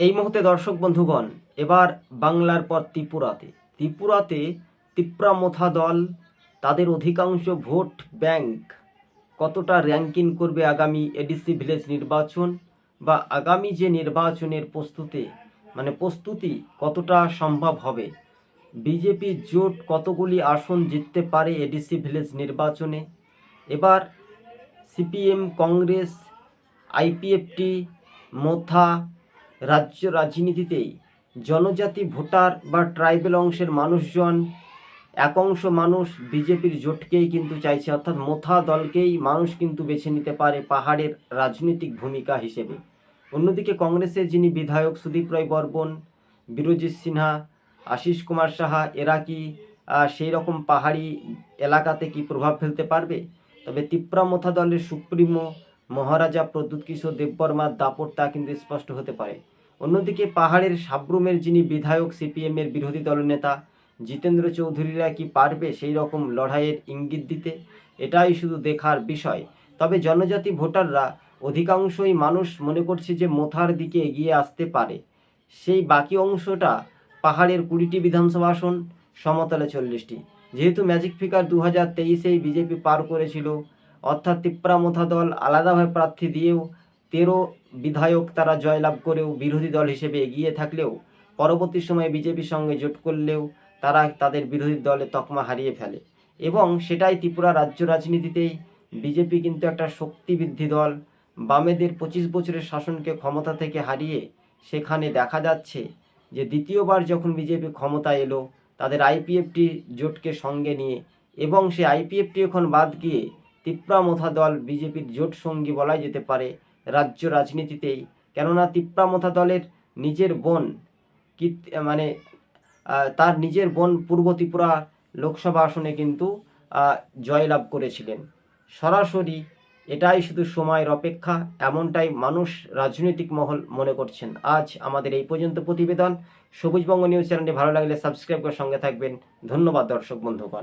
এই মুহূর্তে দর্শক বন্ধুগণ, এবার বাংলার পর ত্রিপুরাতে। ত্রিপুরাতে তিপ্রামথা দল, তাদের অধিকাংশ ভোট ব্যাংক কতটা র্যাঙ্কিং করবে আগামী এডিসি ভিলেজ নির্বাচন বা আগামী যে নির্বাচনের প্রস্তুতি মানে প্রস্তুতি কতটা সম্ভব হবে? বিজেপি জোট কতগুলি আসন জিততে পারে এডিসি ভিলেজ নির্বাচনে? এবার সিপিএম, কংগ্রেস, আইপিএফটি, মোথা রাজ্য রাজনীতিতেই জনজাতি, ভোটার বা ট্রাইবেল অংশের মানুষজন, এক অংশ মানুষ বিজেপির জোটকেই কিন্তু চাইছে, অর্থাৎ মোথা দলকেই মানুষ কিন্তু বেছে নিতে পারে পাহাড়ের রাজনৈতিক ভূমিকা হিসেবে। অন্যদিকে কংগ্রেসের যিনি বিধায়ক সুদীপ রায় বর্মন, বিরজিৎ সিনহা আশিস কুমার সাহা, এরা কি সেই রকম পাহাড়ি এলাকাতে কি প্রভাব ফেলতে পারবে? তবে তিপ্রামথা দলের সুপ্রিমো মহারাজা প্রদ্যুৎ কিশোর দেববর্মার দাপট তা কিন্তু স্পষ্ট হতে পারে। অন্যদিকে পাহাড়ের সাব্রুমের যিনি বিধায়ক সিপিএম এর বিরোধী দলনেতা জিতেন্দ্র চৌধুরীরা কি পারবে সেই রকম লড়াইয়ের ইঙ্গিত দিতে? এটাই শুধু দেখার বিষয়। তবে জনজাতি ভোটাররা অধিকাংশই মানুষ মনে করছে যে মোথার দিকে এগিয়ে আসতে পারে। সেই বাকি অংশটা পাহাড়ের কুড়িটি বিধানসভা আসন, সমতলে চল্লিশটি। যেহেতু ম্যাজিক ফিগার দু হাজার তেইশেই বিজেপি পার করেছিল, অর্থাৎ তিপ্রামথা দল আলাদাভাবে প্রার্থী দিয়েও তেরো বিধায়ক তারা জয়লাভ করেও বিরোধী দল হিসেবে এগিয়ে থাকলেও পরবর্তী সময়ে বিজেপির সঙ্গে জোট করলেও তারা তাদের বিরোধী দলে তকমা হারিয়ে ফেলে। এবং সেটাই ত্রিপুরা রাজ্য রাজনীতিতেই বিজেপি কিন্তু একটা শক্তিবৃদ্ধি দল। বামেদের পঁচিশ বছরের শাসনকে ক্ষমতা থেকে হারিয়ে সেখানে দেখা যাচ্ছে যে দ্বিতীয়বার যখন বিজেপি ক্ষমতা এলো, তাদের আইপিএফটি জোটকে সঙ্গে নিয়ে এবং সে আইপিএফটি এখন বাদ গিয়ে তিপ্রামথা দল বিজেপির জোট সঙ্গী বলাই যেতে পারে রাজ্য রাজনীতিতেই। কেননা তিপ্রামথা দলের নিজের বোন কি মানে তার নিজের বোন পূর্ব ত্রিপুরা লোকসভা আসনে কিন্তু জয়লাভ করেছিলেন। সরাসরি এটাই শুধু সময়ের অপেক্ষা, এমনটাই মানুষ রাজনৈতিক মহল মনে করছেন। আজ আমাদের এই পর্যন্ত প্রতিবেদন। সবুজবঙ্গ নিউজ চ্যানেলটি ভালো লাগলে সাবস্ক্রাইব করে সঙ্গে থাকবেন। ধন্যবাদ দর্শক বন্ধুগণ।